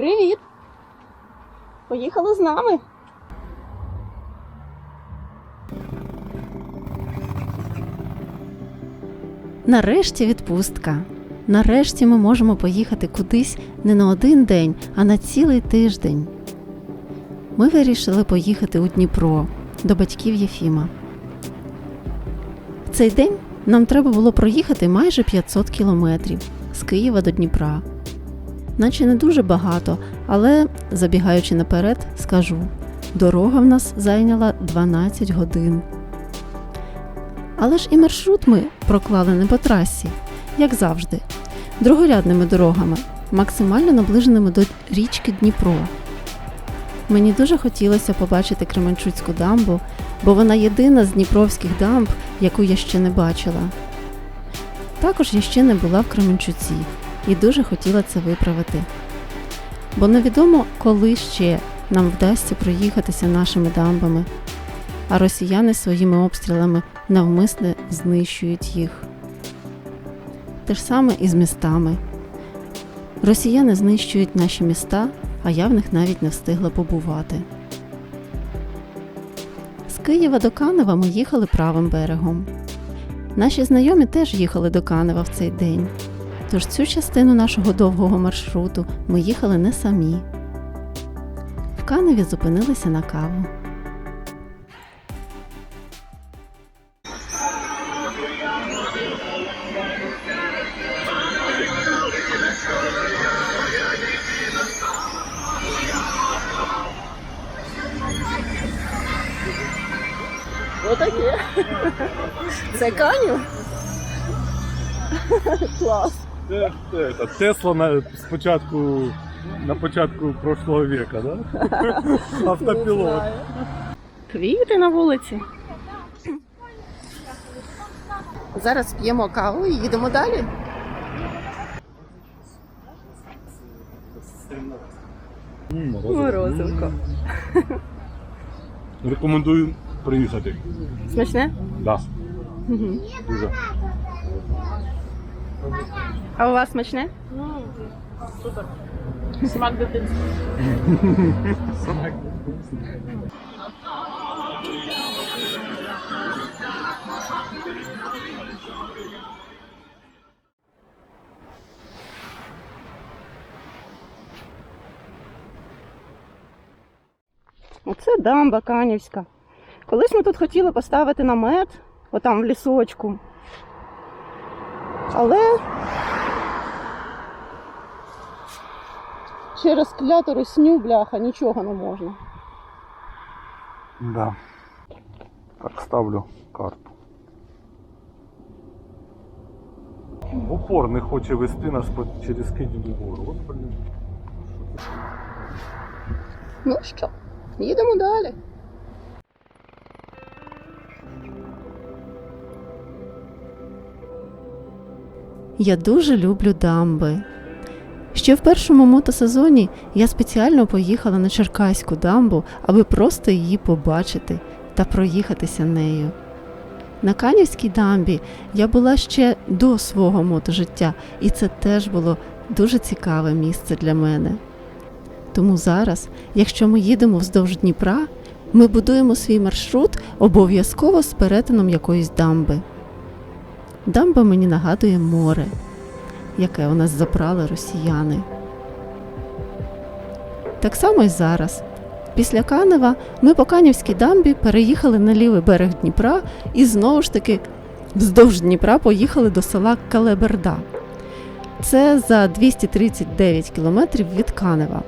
Привіт! Поїхали з нами. Нарешті відпустка. Нарешті ми можемо поїхати кудись не на один день, а на цілий тиждень. Ми вирішили поїхати у Дніпро до батьків Єфіма. В цей день нам треба було проїхати майже 500 кілометрів з Києва до Дніпра. Наче не дуже багато, але забігаючи наперед, скажу: дорога в нас зайняла 12 годин. Але ж і маршрут ми проклали не по трасі, як завжди, другорядними дорогами, максимально наближеними до річки Дніпро. Мені дуже хотілося побачити Кременчуцьку дамбу, бо вона єдина з дніпровських дамб, яку я ще не бачила. Також я ще не була в Кременчуці і дуже хотіла це виправити. Бо невідомо, коли ще нам вдасться проїхатися нашими дамбами, а росіяни своїми обстрілами навмисне знищують їх. Те ж саме і з містами. Росіяни знищують наші міста, а я в них навіть не встигла побувати. З Києва до Канева ми їхали правим берегом. Наші знайомі теж їхали до Канева в цей день. Тож цю частину нашого довгого маршруту ми їхали не самі. В Каневі зупинилися на каву. Отаке. Це каню? Клас. Тесла на спочатку на початку прошлого века, да? Автопілот. Квіти на вулиці. Зараз п'ємо каву і їдемо далі. Морозивко. Рекомендую приїхати. Смачне? Да. Дуже. А у вас смачне? Супер. Смак дитинства. Оце дамба канівська. Колись ми тут хотіли поставити намет, отам в лісочку. Але через кляту русню, бляха, нічого не можна. Да. Так, ставлю карту. Упор не хоче вести нас через Кидівну гору. От, блін. Ну що, їдемо далі. Я дуже люблю дамби. Ще в першому мотосезоні я спеціально поїхала на Черкаську дамбу, аби просто її побачити та проїхатися нею. На Канівській дамбі я була ще до свого мотожиття, і це теж було дуже цікаве місце для мене. Тому зараз, якщо ми їдемо вздовж Дніпра, ми будуємо свій маршрут обов'язково з перетином якоїсь дамби. Дамба мені нагадує море, яке у нас забрали росіяни. Так само й зараз. Після Канева ми по Канівській дамбі переїхали на лівий берег Дніпра і знову ж таки вздовж Дніпра поїхали до села Калеберда. Це за 239 кілометрів від Канева.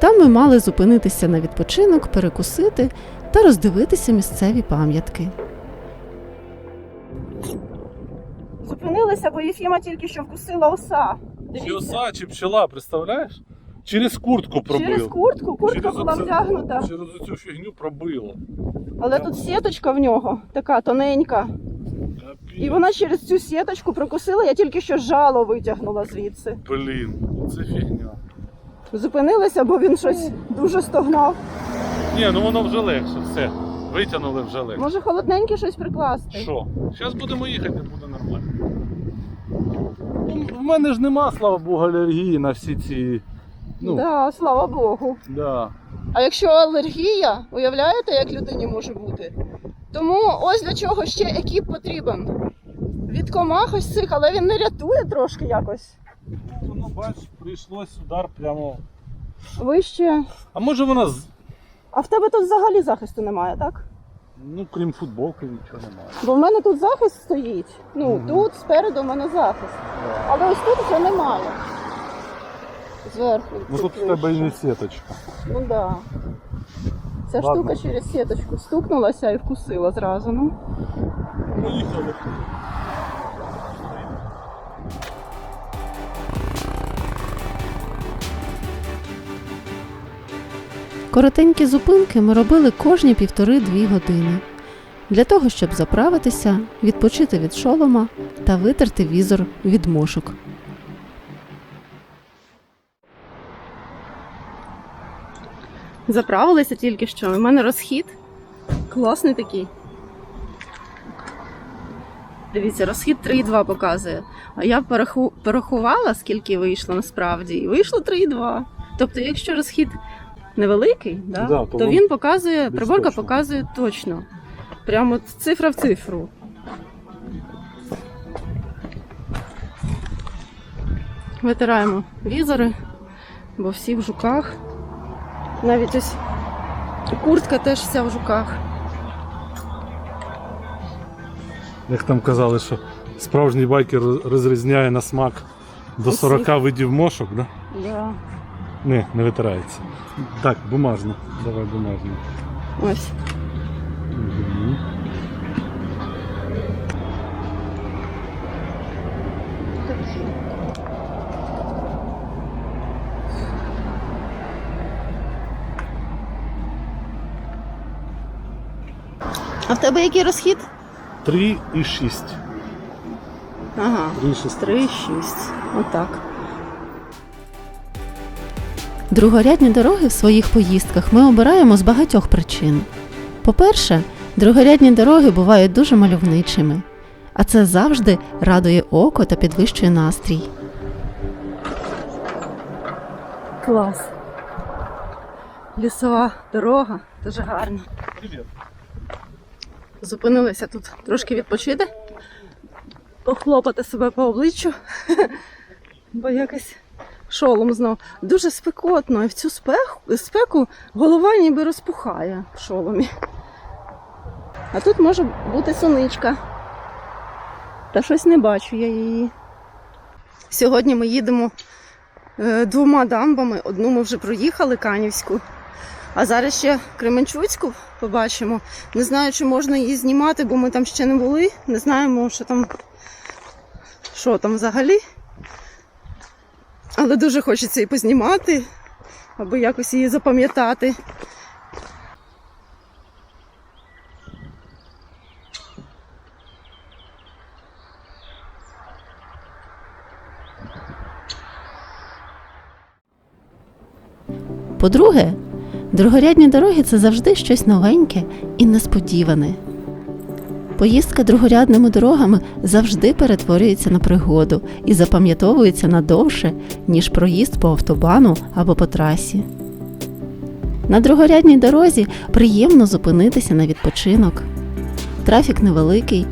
Там ми мали зупинитися на відпочинок, перекусити та роздивитися місцеві пам'ятки. Зупинилися, бо Єфіма тільки що вкусила оса. Чи оса, чи пчела, представляєш? Через куртку пробило. Через куртку, куртка Через була оце- вдягнута. Через цю фігню пробило. Але тут сіточка в нього така тоненька. І вона через цю сіточку прокусила, я тільки що жало витягнула звідси. Блін, це фігня. Зупинилися, бо він щось дуже стогнав. Ні, ну воно вже легше, все. Витягнули вже легше. Може, холодненьке щось прикласти? Що? Зараз будемо їхати, буде нормально. У мене ж нема, слава Богу, алергії на всі ці Ну, Да, слава Богу. да. А якщо алергія, уявляєте, як людині може бути? Тому ось для чого ще екіп потрібен. Від комах ось цих, але він не рятує трошки якось. Ну, бач, прийшлось удар прямо. Вище. А може вона з. А в тебе тут взагалі захисту немає, так? Ну, крім футболки, нічого немає. Бо в мене тут захист стоїть. Ну, Мгм. тут спереду в мене захист. Але ось тут вже немає. Зверху. Ну тут в тебе і не сіточка. Ну да. Ця Ладно. штука через сіточку стукнулася і вкусила зразу. Ну. Поїхали. Коротенькі зупинки ми робили кожні півтори-дві години для того, щоб заправитися, відпочити від шолома та витерти візор від мошок. Заправилися тільки що. У мене розхід класний такий. Дивіться, розхід 3,2 показує. А я пораху... порахувала, скільки вийшло насправді, і вийшло 3,2. Тобто, якщо розхід невеликий, да, Да, то то, він він показує, приборка точно. показує точно. Прямо цифра в цифру. Витираємо візори, бо всі в жуках. Навіть ось куртка теж вся в жуках. Як там казали, що справжній байкер розрізняє на смак до Усіх. 40 видів мошок, да? Да. Не, не витирається. Так, бумажно. Давай бумажно. Ось. Угу. А в тебе який розхід? 3 і 6. Ага. 3 і 6. 3,6. Отак. Другорядні дороги в своїх поїздках ми обираємо з багатьох причин. По-перше, другорядні дороги бувають дуже мальовничими, а це завжди радує око та підвищує настрій. Клас. Лісова дорога, дуже гарна. Зупинилися тут трошки відпочити, похлопати себе по обличчю, бо якось шолом знов. Дуже спекотно, і в цю спеку, спеку голова ніби розпухає в шоломі. А тут може бути соничка. Та щось не бачу я її. Сьогодні ми їдемо е, двома дамбами. Одну ми вже проїхали Канівську, а зараз ще Кременчуцьку побачимо. Не знаю, чи можна її знімати, бо ми там ще не були. Не знаємо, що там, що там взагалі. Але дуже хочеться її познімати, аби якось її запам'ятати. По-друге, другорядні дороги це завжди щось новеньке і несподіване. Поїздка другорядними дорогами завжди перетворюється на пригоду і запам'ятовується надовше, ніж проїзд по автобану або по трасі. На другорядній дорозі приємно зупинитися на відпочинок. Трафік невеликий,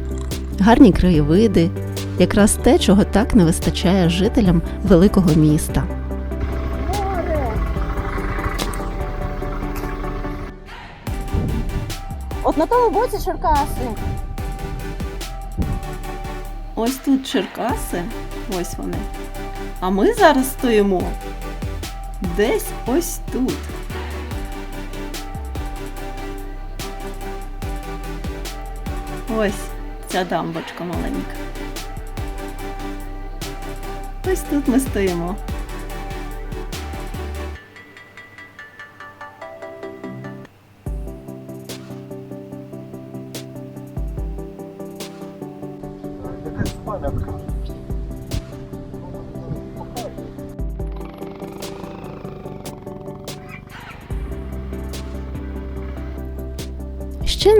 гарні краєвиди, якраз те, чого так не вистачає жителям великого міста. От на тому боці Черкаси. Ось тут Черкаси, ось вони. А ми зараз стоїмо десь ось тут. Ось ця дамбочка маленька. Ось тут ми стоїмо.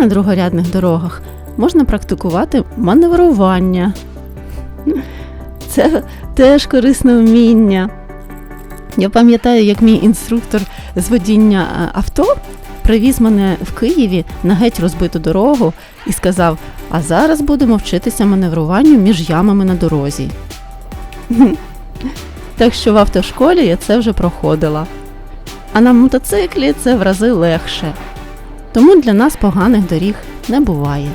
На другорядних дорогах можна практикувати маневрування. Це теж корисне вміння. Я пам'ятаю, як мій інструктор з водіння е, авто привіз мене в Києві на геть розбиту дорогу і сказав: а зараз будемо вчитися маневруванню між ямами на дорозі. Так що в автошколі я це вже проходила. А на мотоциклі це в рази легше. Тому для нас поганих доріг не буває.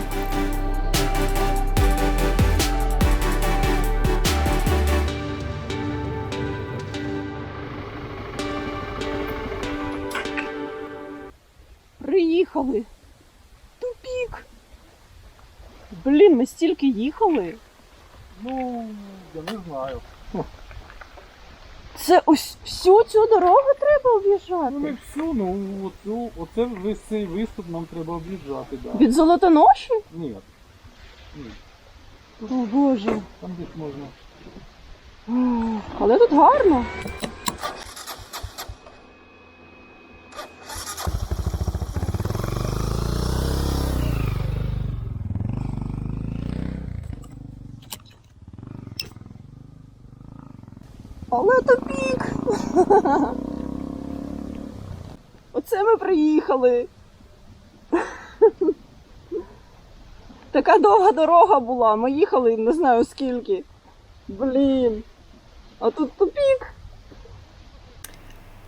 Приїхали. Тупік. Блін, ми стільки їхали. Ну, я не знаю. Це ось всю цю дорогу треба об'їжджати? Ну не всю, ну оцю, оце весь цей виступ нам треба об'їжджати, да. Від золотоноші? Ні. Ні. О боже. Там десь можна. Але тут гарно. Але тупік. Оце ми приїхали. Така довга дорога була. Ми їхали не знаю скільки. Блін. А тут тупік.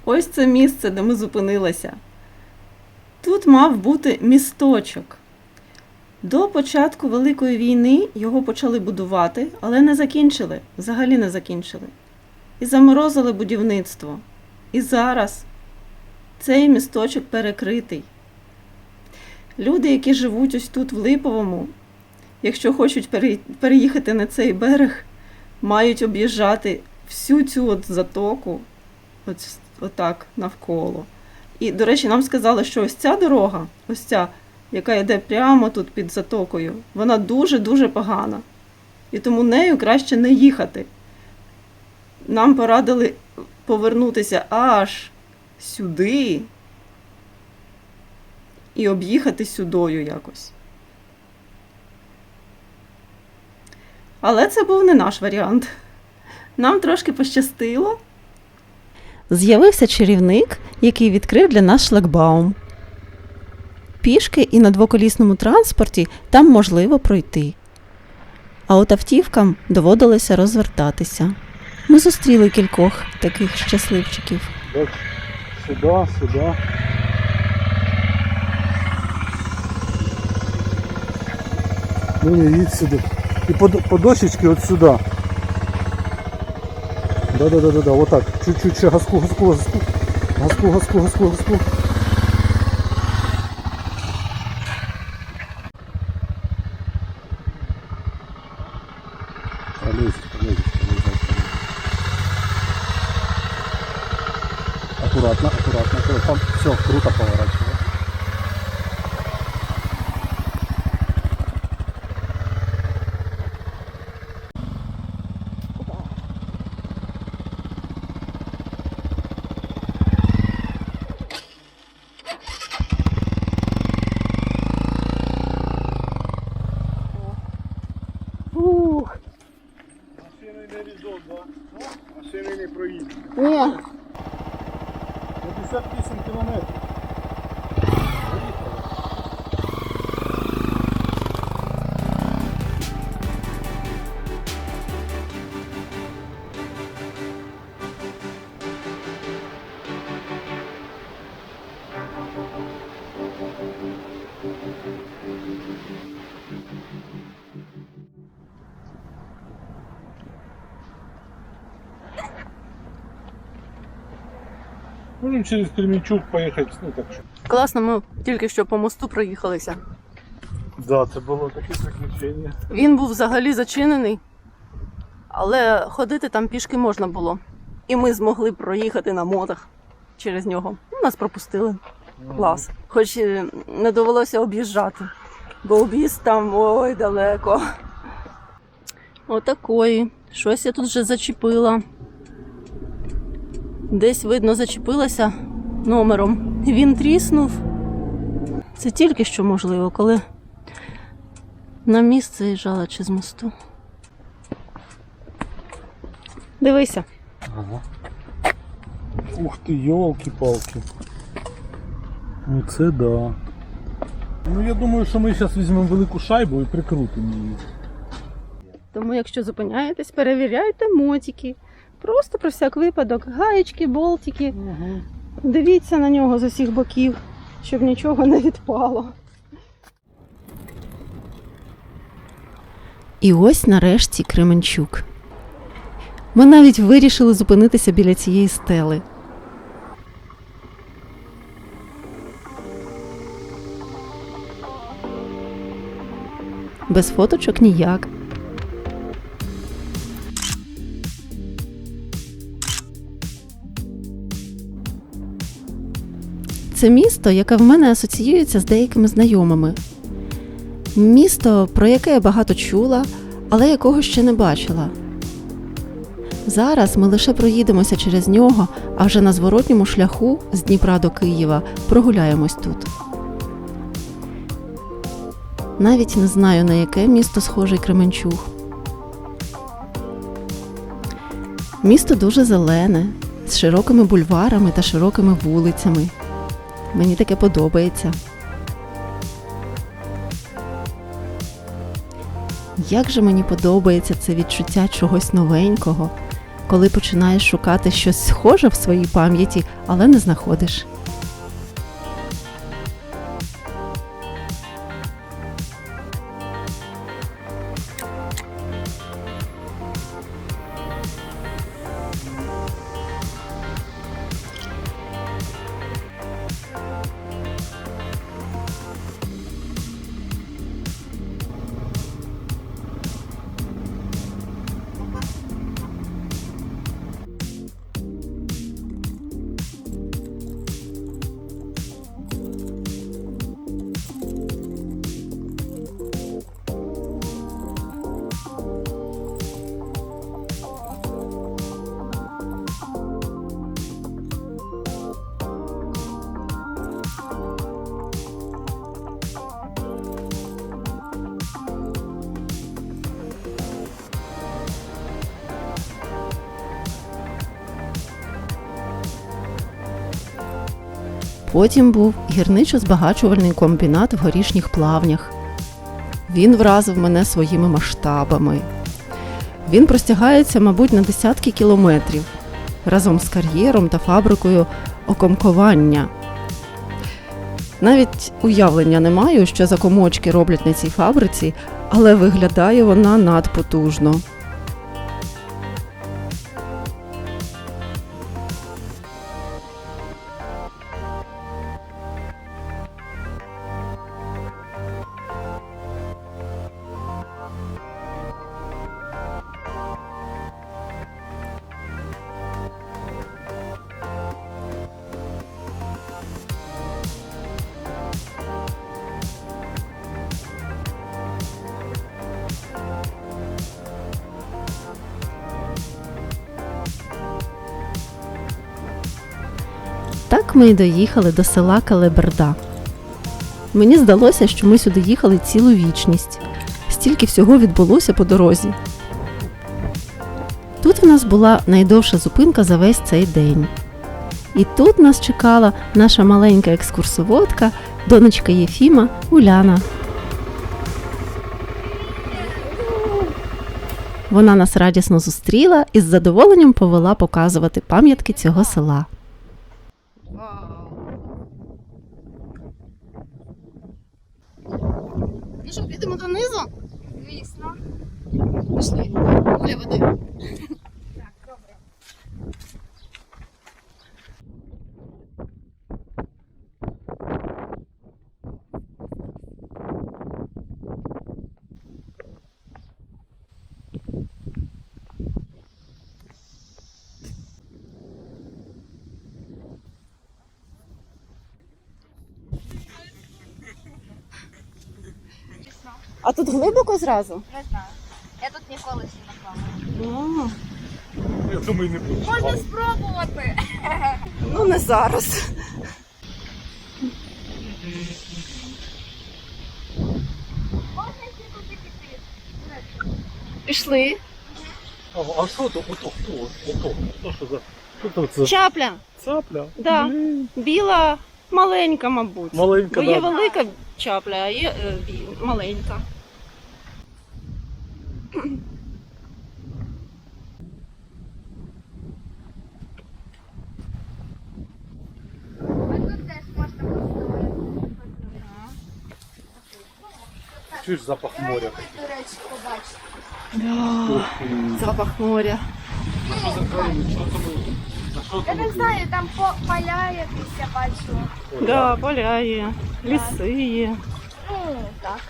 Ось це місце, де ми зупинилися. Тут мав бути місточок. До початку Великої війни його почали будувати, але не закінчили, взагалі не закінчили. І заморозили будівництво. І зараз цей місточок перекритий. Люди, які живуть ось тут, в Липовому, якщо хочуть переїхати на цей берег, мають об'їжджати всю цю от затоку, от, отак навколо. І, до речі, нам сказали, що ось ця дорога, ось ця, яка йде прямо тут під затокою, вона дуже-дуже погана. І тому нею краще не їхати. Нам порадили повернутися аж сюди і об'їхати сюдою якось. Але це був не наш варіант. Нам трошки пощастило. З'явився чарівник, який відкрив для нас шлагбаум. Пішки і на двоколісному транспорті там можливо пройти. А от автівкам доводилося розвертатися. Ми зустріли кількох таких щасливчиків. Так, сюди, сюди. Ну не їдь сюди. І по, по дощечці от сюди. Да-да-да-да, вот так. Чуть-чуть ще газку, газку, газку. Газку, газку, газку, газку. Можемо через Кременчук поїхати, ну так що. Класно, ми тільки що по мосту проїхалися. Да, це було таке приключення. Він був взагалі зачинений, але ходити там пішки можна було. І ми змогли проїхати на мотах через нього. Ну, Нас пропустили. Клас. Хоч е, не довелося об'їжджати, бо об'їзд там ой далеко. Отакої. Щось я тут вже зачепила. Десь видно зачепилася номером. Він тріснув. Це тільки що можливо, коли на місце їжджала чи з мосту. Дивися. Ага. Ух ти, йолки-палки. Оце да. Ну я думаю, що ми зараз візьмемо велику шайбу і прикрутимо її. Тому, якщо зупиняєтесь, перевіряйте мотики. Просто про всяк випадок, гаєчки, болтики. Дивіться на нього з усіх боків, щоб нічого не відпало. І ось нарешті Кременчук. Ми навіть вирішили зупинитися біля цієї стели. Без фоточок ніяк. Це місто, яке в мене асоціюється з деякими знайомими. Місто, про яке я багато чула, але якого ще не бачила. Зараз ми лише проїдемося через нього, а вже на зворотньому шляху з Дніпра до Києва прогуляємось тут. Навіть не знаю, на яке місто схожий Кременчуг. Місто дуже зелене, з широкими бульварами та широкими вулицями. Мені таке подобається. Як же мені подобається це відчуття чогось новенького, коли починаєш шукати щось схоже в своїй пам'яті, але не знаходиш. Потім був гірничо-збагачувальний комбінат в горішніх плавнях. Він вразив мене своїми масштабами. Він простягається, мабуть, на десятки кілометрів разом з кар'єром та фабрикою окомкування. Навіть уявлення не маю, що за комочки роблять на цій фабриці, але виглядає вона надпотужно. Ми й доїхали до села Калеберда. Мені здалося, що ми сюди їхали цілу вічність. Стільки всього відбулося по дорозі. Тут в нас була найдовша зупинка за весь цей день. І тут нас чекала наша маленька екскурсоводка, донечка Єфіма Уляна. Вона нас радісно зустріла і з задоволенням повела показувати пам'ятки цього села. Ну що, підемо донизу? Звісно. Пішли. Оля, води. А тут глибоко зразу? Не знаю. Я тут ніколи ще не плавала. Я думаю, не буде. Можна спробувати. Ну, не зараз. Можна ще туди піти. Пішли. А, а що то? Ото, хто? Ото, хто що за Що це? Чапля. Цапля? Да. Блін. Біла, маленька, мабуть. Маленька, Бо є да. велика чапля, а є е, бі- маленька. Чуєш запах моря? Побачити. Запах моря. Я не знаю, там поля якісь я бачу. Да, поля є, ліси є. Ну, так.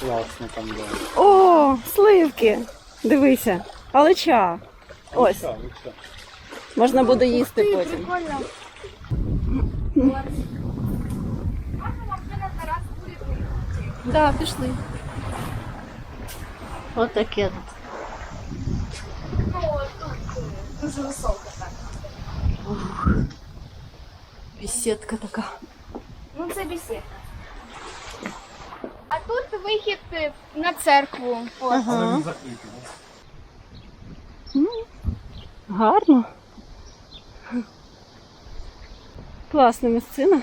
Класно там, да. О, сливки! Дивися, алеча. Ось, Так, ну все. можна буде їсти Ти, потім. прикольно. Можна вам вже на Тарас курити? Да, пішли. От таке. Ну, тут е, дуже високо так. Бесідка така. Ну, це бесідка. Вихід е, на церкву. Ага. Він? Гарно. Класна місцина.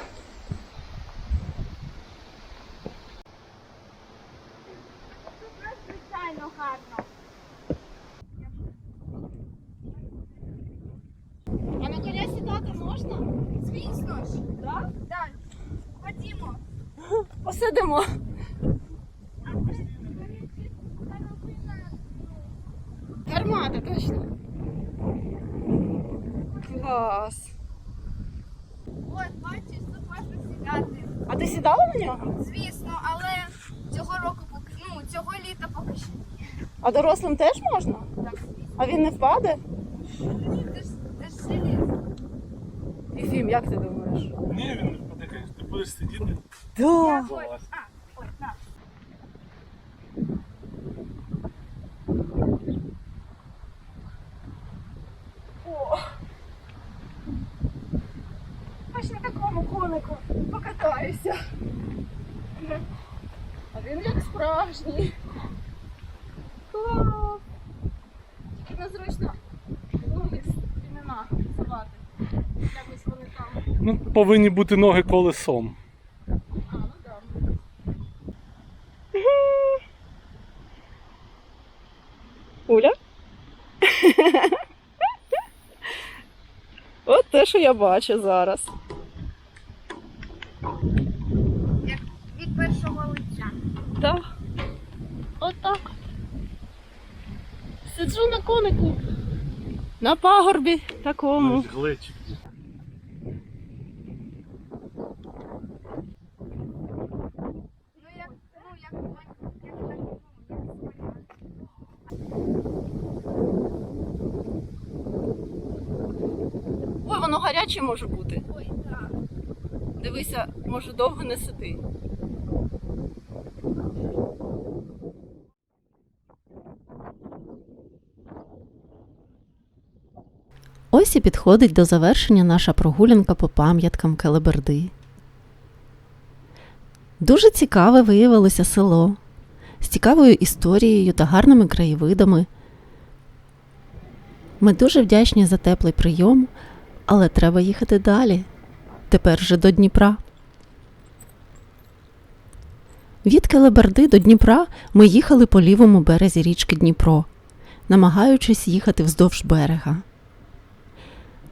Звичайно гарно. А на коня сідати можна? Звісно ж. Так? Так. Ходімо. Посидимо. Гармата, точно. Клас. От, бачиш, тут можна сідати. А ти сідала на нього? Звісно, але цього року поки ну, цього літа поки що. А дорослим теж можна? Так. А він не впаде? Ні, ти ж ти ж железо. Ефім, як ти думаєш? Ні, він не впаде, конечно. Ти будеш сидіти. Да. Ой, а, ой, на. О! Ось на такому конику покатаюся. А він як справжній. Клас. Тільки незручно ноги з імена сувати. Якось вони там. Ну, повинні бути ноги колесом. А, ну да. Уля? От те, що я бачу зараз. Як від першого лиця. Так. Отак. Сиджу на конику. На пагорбі такому. Глечик. Ой, воно гаряче може бути. Ой, так. Дивися, може довго не сиди. Ось і підходить до завершення наша прогулянка по пам'яткам Келеберди. Дуже цікаве виявилося село з цікавою історією та гарними краєвидами. Ми дуже вдячні за теплий прийом, але треба їхати далі. Тепер вже до Дніпра. Від Келеберди до Дніпра ми їхали по лівому березі річки Дніпро, намагаючись їхати вздовж берега.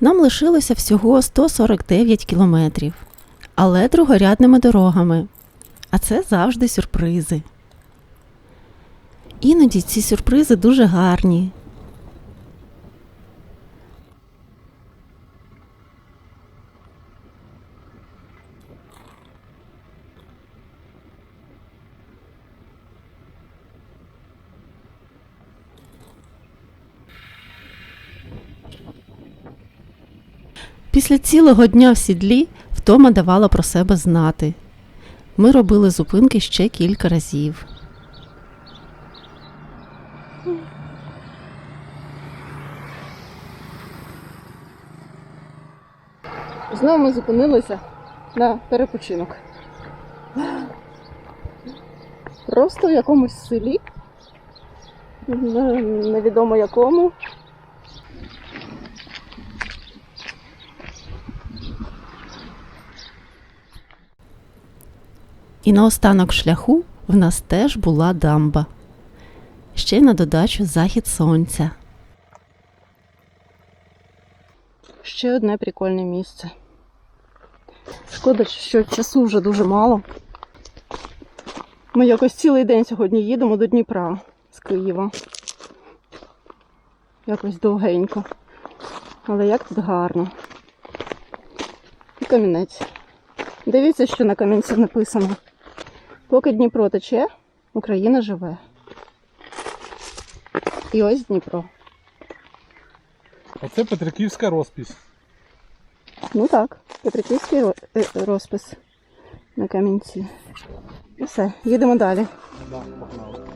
Нам лишилося всього 149 кілометрів, але другорядними дорогами. А це завжди сюрпризи. Іноді ці сюрпризи дуже гарні. Після цілого дня в сідлі втома давала про себе знати. Ми робили зупинки ще кілька разів. Знову ми зупинилися на перепочинок. Просто в якомусь селі. Невідомо якому. І на останок шляху в нас теж була дамба. Ще й на додачу захід сонця. Ще одне прикольне місце. Шкода, що часу вже дуже мало. Ми якось цілий день сьогодні їдемо до Дніпра з Києва. Якось довгенько. Але як тут гарно. І камінець. Дивіться, що на камінці написано. Поки Дніпро тече, Україна живе. І ось Дніпро. Оце Петриківська розпись. Ну так, Петриківський е, розпис на камінці. І все, їдемо далі. Да, погнали.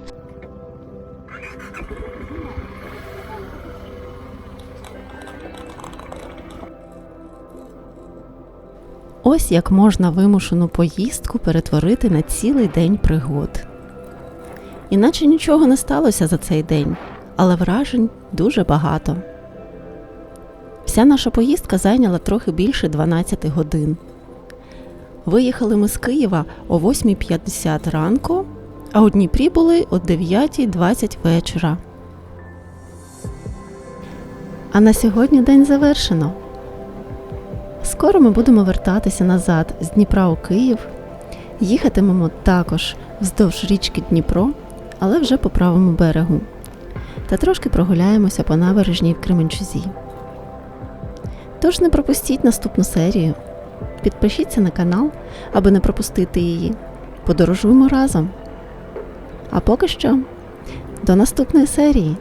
Ось як можна вимушену поїздку перетворити на цілий день пригод. Іначе нічого не сталося за цей день, але вражень дуже багато. Вся наша поїздка зайняла трохи більше 12 годин. Виїхали ми з Києва о 8.50 ранку, а у Дніпрі були о 9.20 вечора. А на сьогодні день завершено. Скоро ми будемо вертатися назад з Дніпра у Київ. Їхатимемо також вздовж річки Дніпро, але вже по правому берегу. Та трошки прогуляємося по набережній в Кременчузі. Тож не пропустіть наступну серію. Підпишіться на канал, аби не пропустити її. Подорожуємо разом. А поки що, до наступної серії!